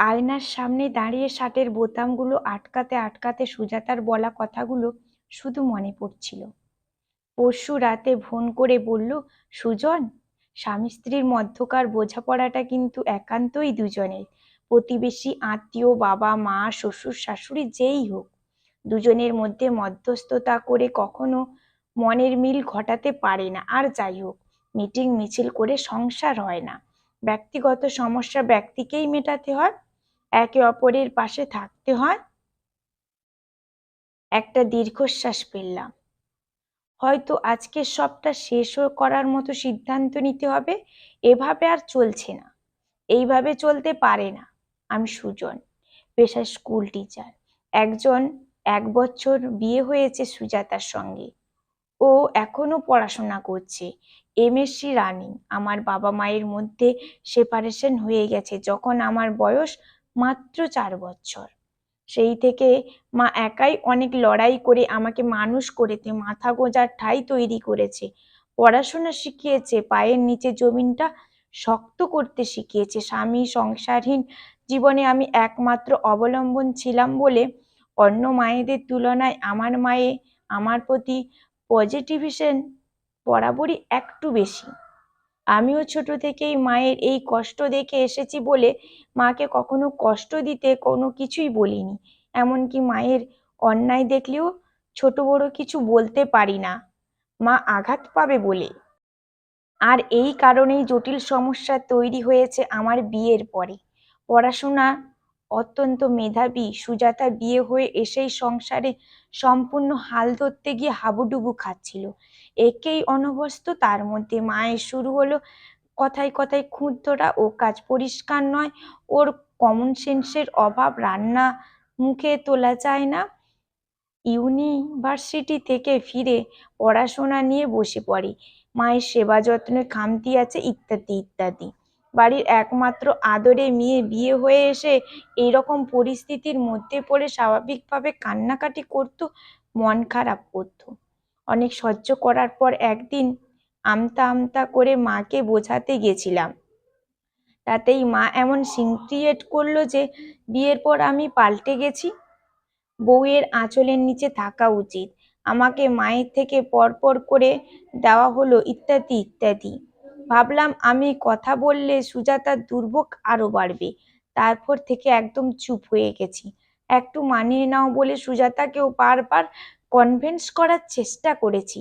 আয়নার সামনে দাঁড়িয়ে শার্টের বোতামগুলো আটকাতে আটকাতে সুজাতার বলা কথাগুলো শুধু মনে পড়ছিল। পরশু রাতে ফোন করে বলল, সুজন, স্বামী স্ত্রীর মধ্যকার বোঝাপড়াটা কিন্তু একান্তই দুজনের। প্রতিবেশী, আত্মীয়, বাবা, মা, শ্বশুর, শাশুড়ি, যেই হোক। দুজনের মধ্যে মধ্যস্থতা করে কখনো মনের মিল ঘটাতে পারে না। আর যাই হোক, মিটিং মিছিল করে সংসার হয় না। ব্যক্তিগত সমস্যা ব্যক্তিকেই মেটাতে হয়। একে অপরের পাশে থাকতে হয়। একটা দীর্ঘশ্বাস ফেললাম। হয়তো আজকে সবটা শেষ করার মতো সিদ্ধান্ত নিতে হবে। এভাবে আর চলছে না। এইভাবে চলতে পারে না। আমি সুজন, পেশায় স্কুল টিচার। একজন এক বছর বিয়ে হয়েছে সুজাতার সঙ্গে। ও এখনও পড়াশোনা করছে। MSc running. আমার বাবা মায়ের মধ্যে সেপারেশন হয়ে গেছে। যখন আমার বয়স মাত্র চার বছর। সেই থেকে মা একাই অনেক লড়াই করে আমাকে মানুষ করেতে মাথা গোঁজার ঠাই তৈরি করেছে, পড়াশোনা শিখিয়েছে, পায়ের নিচে জমিনটা শক্ত করতে শিখিয়েছে। স্বামী সংসারহীন জীবনে আমি একমাত্র অবলম্বন ছিলাম বলে অন্য মায়েদের তুলনায় আমার মায়ে আমার প্রতি পজিটিভিশন বরাবরই একটু বেশি। আমিও ছোট থেকেই মায়ের এই কষ্ট দেখে এসেছি বলে মাকে কখনো কষ্ট দিতে কোনো কিছুই বলিনি। এমনকি মায়ের অন্যায় দেখলেও ছোট বড় কিছু বলতে পারি না। মা আঘাত পাবে বলে। আর এই কারণেই জটিল সমস্যা তৈরি হয়েছে আমার বিয়ের পরে। পড়াশোনা অত্যন্ত মেধাবী। সুজাতা বিয়ে হয়ে এসেই সংসারে সম্পূর্ণ হাল ধরতে গিয়ে হাবুডুবু খাচ্ছিল। একেই অনভ্যস্ত তার মধ্যে মায়ের শুরু হলো কথায় কথায় খুঁত ধরা ও কাজ পরিষ্কার নয়। ওর কমন সেন্সের অভাব রান্না মুখে তোলা যায় না। ইউনিভার্সিটি থেকে ফিরে পড়াশোনা নিয়ে বসে পড়ে। মায়ের সেবা যত্নে খামতি আছে ইত্যাদি ইত্যাদি। বাড়ির একমাত্র আদরে মেয়ে বিয়ে হয়ে এসে এইরকম পরিস্থিতির মধ্যে পড়ে স্বাভাবিকভাবে কান্নাকাটি করতো, মন খারাপ করতো। অনেক সহ্য করার পর একদিন আমতা আমতা করে মাকে বোঝাতে গেছিলাম। তাতেই মা এমন সিন ক্রিয়েট করল যে, বিয়ের পর আমি পাল্টে গেছি। বউয়ের আঁচলের নিচে থাকা উচিত। আমাকে মায়ের থেকে পরপর করে দেওয়া হলো ইত্যাদি ইত্যাদি। ভাবলাম আমি কথা বললে সুজাতার দুর্ভোগ আরও বাড়বে। তারপর থেকে একদম চুপ হয়ে গেছি। একটু মানিয়ে নাও বলে সুজাতাকেও বারবার কনভেন্স করার চেষ্টা করেছি।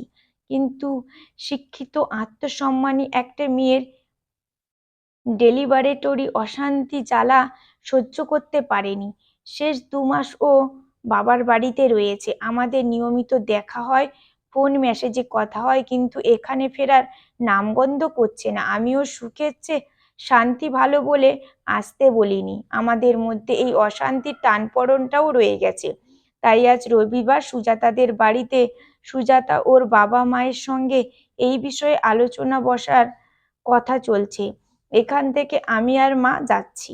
কিন্তু শিক্ষিত আত্মসম্মানী একটা মেয়ের ডেলিভারেটরি অশান্তি জ্বালা সহ্য করতে পারেনি। শেষ দু মাস ও বাবার বাড়িতে রয়েছে। আমাদের নিয়মিত দেখা হয় ফোন মেসেজে কথা হয়, কিন্তু এখানে ফেরার নামগন্ধ করছে না। আমিও সুখের চেয়ে শান্তি ভালো বলে আসতে বলিনি। আমাদের মধ্যে এই অশান্তির টানপড়নটাও রয়ে গেছে। তাই আজ রবিবার সুজাতাদের বাড়িতে সুজাতা ওর বাবা মায়ের সঙ্গে এই বিষয়ে আলোচনা বসার কথা চলছে। এখান থেকে আমি আর মা যাচ্ছি।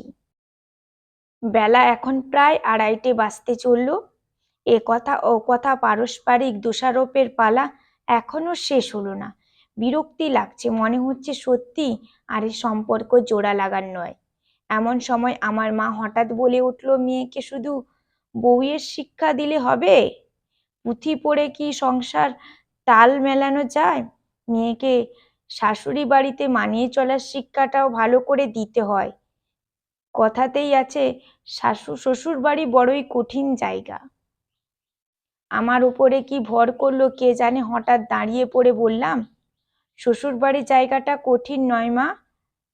বেলা এখন প্রায় আড়াইটে বাজতে চলল। এ কথা ও কথা পারস্পরিক দোষারোপের পালা এখনও শেষ হলো না। বিরক্তি লাগছে, মনে হচ্ছে সত্যি আর এ সম্পর্ক জোড়া লাগার নয়। এমন সময় আমার মা হঠাৎ বলে উঠল, মেয়েকে শুধু বউয়ের শিক্ষা দিলে হবে? পুঁথি পড়ে কি সংসার তাল মেলানো যায়? মেয়েকে শাশুড়ি বাড়িতে মানিয়ে চলার শিক্ষাটাও ভালো করে দিতে হয়। কথাতেই আছে শাশু শ্বশুর বাড়ি বড়ই কঠিন জায়গা। আমার উপরে কি ভর করল কে জানে হঠাৎ দাঁড়িয়ে পড়ে বললাম, শ্বশুরবাড়ির জায়গাটা কঠিন নয় মা,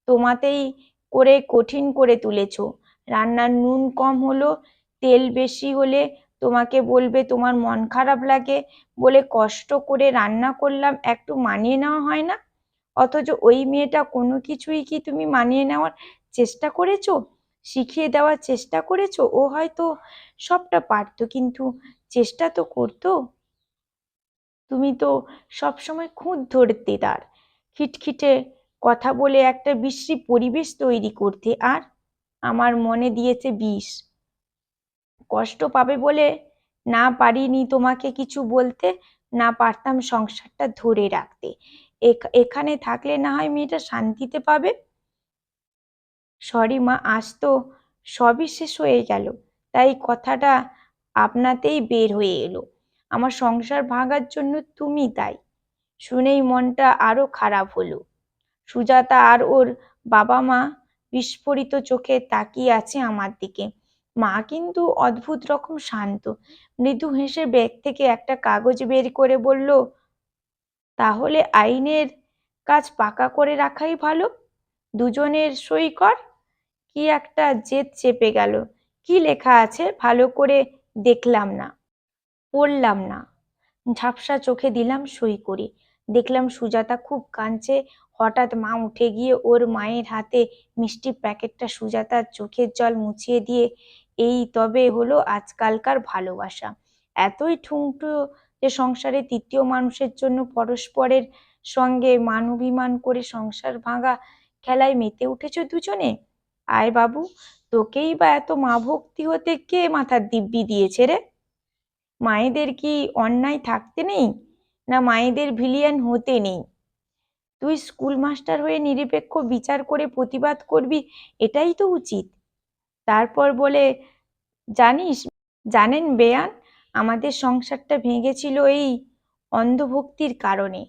তোমাতেই করে কঠিন করে তুলেছ। রান্নার নুন কম হলো, তেল বেশি হলে তোমাকে বলবে তোমার মন খারাপ লাগে বলে কষ্ট করে রান্না করলাম, একটু মানিয়ে নেওয়া হয় না? অথচ ওই মেয়েটা কোনো কিছুই কি তুমি মানিয়ে নেওয়ার চেষ্টা করেছ? শিখিয়ে দেওয়ার চেষ্টা করেছ? ও হয়তো সবটা পারতো, কিন্তু চেষ্টা তো করতো। তুমি তো সবসময় খুঁত ধরতে তার খিটখিটে কথা বলে একটা বিশ্রী পরিবেশ তৈরি করতে। আর আমার মনে দিয়েছে বিষ। কষ্ট পাবে বলে না পারিনি তোমাকে কিছু বলতে, না পারতাম সংসারটা ধরে রাখতে। এখানে থাকলে না হয় মেয়েটা শান্তিতে পাবে? সরি মা, আজ তো সবই শেষ হয়ে গেল। তাই কথাটা আপনাতেই বের হয়ে এলো। আমার সংসার ভাঙার জন্য তুমি তাই। শুনেই মনটা আরও খারাপ হলো। সুজাতা আর ওর বাবা মা বিস্ফোরিত চোখে তাকিয়ে আছে আমার দিকে। মা কিন্তু অদ্ভুত রকম শান্ত। মৃদু হেসে ব্যাগ থেকে একটা কাগজ বের করে বলল, তাহলে আইনের কাজ পাকা করে রাখাই ভালো? দুজনের সই কর কি একটা জেদ চেপে গেল। কি লেখা আছে ভালো করে দেখলাম না। পড়লাম না। ঝাপসা চোখে দিলাম সই করে। দেখলাম সুজাতা খুব কাঁদছে। হঠাৎ মা উঠে গিয়ে ওর মায়ের হাতে মিষ্টি প্যাকেটটা সুজাতার চোখের জল মুছিয়ে দিয়ে, এই তবে হলো আজকালকার ভালোবাসা। এতই ঠুংটু যে সংসারে তৃতীয় মানুষের জন্য পরস্পরের সঙ্গে মানবিমান করে সংসার ভাঙা খেলায় মেতে উঠেছ দুজনে? আয় বাবু, তোকেই বা এত মা ভক্তি হতে কে মাথার দিব্যি দিয়েছে রে? মায়েদের কি অন্যায় থাকতে নেই? না মায়েদের ভিলিয়ান হতে নেই? তুই স্কুল মাস্টার হয়ে নিরপেক্ষ বিচার করে প্রতিবাদ করবি, এটাই তো উচিত। তারপর বলে, জানিস, জানেন বেয়ান, আমাদের সংসারটা ভেঙেছিল এই অন্ধভক্তির কারণে।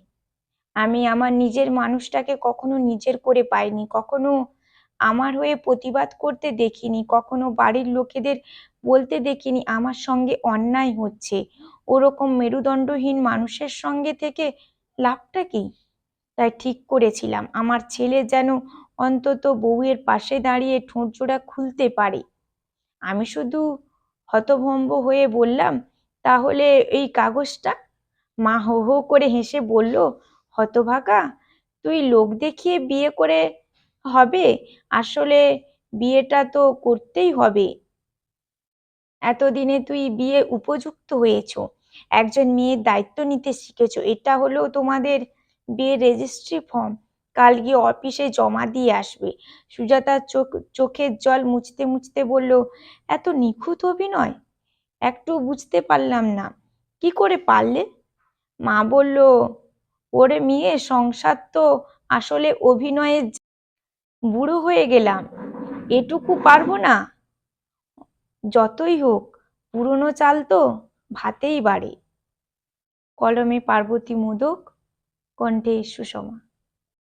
আমি আমার নিজের মানুষটাকে কখনো নিজের করে পাইনি, কখনো আমার হয়ে প্রতিবাদ করতে দেখিনি, কখনো বাড়ির লোকেদের বলতে দেখিনি আমার সঙ্গে অন্যায় হচ্ছে। ওরকম মেরুদণ্ডহীন মানুষের সঙ্গে থেকে লাভটা কি? তাই ঠিক করেছিলাম। আমার ছেলে যেন অন্তত বউয়ের পাশে দাঁড়িয়ে ঠোঁটজোড়া খুলতে পারে। আমি শুধু হতভম্ব হয়ে বললাম, তাহলে এই কাগজটা? মা হো হো করে হেসে বলল, হতভাগা, তুই লোক দেখিয়ে বিয়ে করে হবে? আসলে বিয়েটা তো করতেই হবে। এতদিনে তুই বিয়ে উপযুক্ত হয়েছ। একজন মেয়ের দায়িত্ব নিতে শিখেছ। এটা হলো তোমাদের বিয়ের রেজিস্ট্রি ফর্ম কাল গিয়ে অফিসে জমা দিয়ে আসবে। সুজাতার চোখ, চোখের জল মুছতে মুছতে বলল, এত নিখুঁত অভিনয়? একটু বুঝতে পারলাম না। কি করে পারলে? মা বলল, ওরে মেয়ে, সংসার তো আসলে অভিনয়ের বুড়ো হয়ে গেলাম। এটুকু পারব না? যতই হোক, পুরনো চাল তো ভাতেই বাড়ে। কলমে পার্বতী মোদক, কণ্ঠে সুষমা।